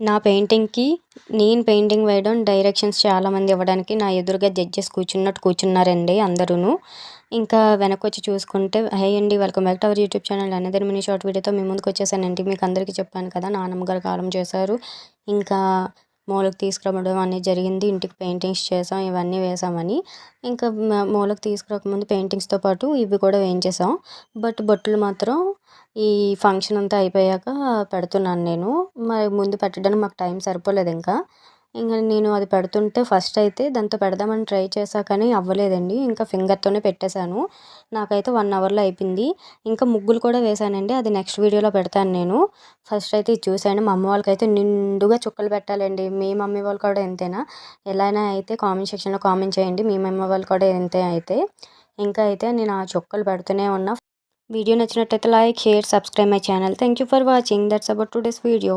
నా పెయింటింగ్‌కి నేను పెయింటింగ్ వేయడం, డైరెక్షన్స్ చాలామంది ఇవ్వడానికి నా ఎదురుగా జడ్జెస్ కూర్చున్నట్టు కూర్చున్నారండి అందరూ ఇంకా వెనకొచ్చి చూసుకుంటే హే అండి welcome back to our YouTube channel అనేది మినీ షార్ట్ వీడియోతో మీ ముందుకు వచ్చేసానండి. మీకు అందరికీ చెప్పాను కదా నానమ్మ గారు కాలం చేశారు. ఇంకా మూలకు తీసుకురావడం అనేది జరిగింది. ఇంటికి పెయింటింగ్స్ చేసాం ఇవన్నీ వేసామని. ఇంకా మూలకు మూలకి తీసుకురాకముందు పెయింటింగ్స్‌తో పాటు ఇవి కూడా వేయించేసాం. బట్ బొట్టులు మాత్రం ఈ ఫంక్షన్ అంతా అయిపోయాక పెడుతున్నాను నేను. మరి ముందు పెట్టడానికి మాకు టైం సరిపోలేదు ఇంకా. ఇంకా నేను అది పెడుతుంటే ఫస్ట్ అయితే దాంతో పెడదామని ట్రై చేశా కానీ అవ్వలేదండి. ఇంకా ఫింగర్‌తోనే పెట్టేశాను. నాకైతే వన్ అవర్‌లో అయిపోయింది. ఇంకా ముగ్గులు కూడా వేశానండి. అది నెక్స్ట్ వీడియోలో పెడతాను నేను. ఫస్ట్ అయితే ఇది చూసాను మా అమ్మ వాళ్ళకైతే నిండుగా చుక్కలు పెట్టాలండి. మీ మమ్మీ వాళ్ళు కూడా ఇంతేనా? ఎలా అయితే కామెంట్ సెక్షన్‌లో కామెంట్ చేయండి. మీ మమ్మీ వాళ్ళు కూడా ఇంతే అయితే. ఇంకా అయితే నేను ఆ చుక్కలు పెడుతూనే ఉన్నా. వీడియో నచ్చినట్టయితే like, share, subscribe my channel. Thank you for watching. That's about today's video.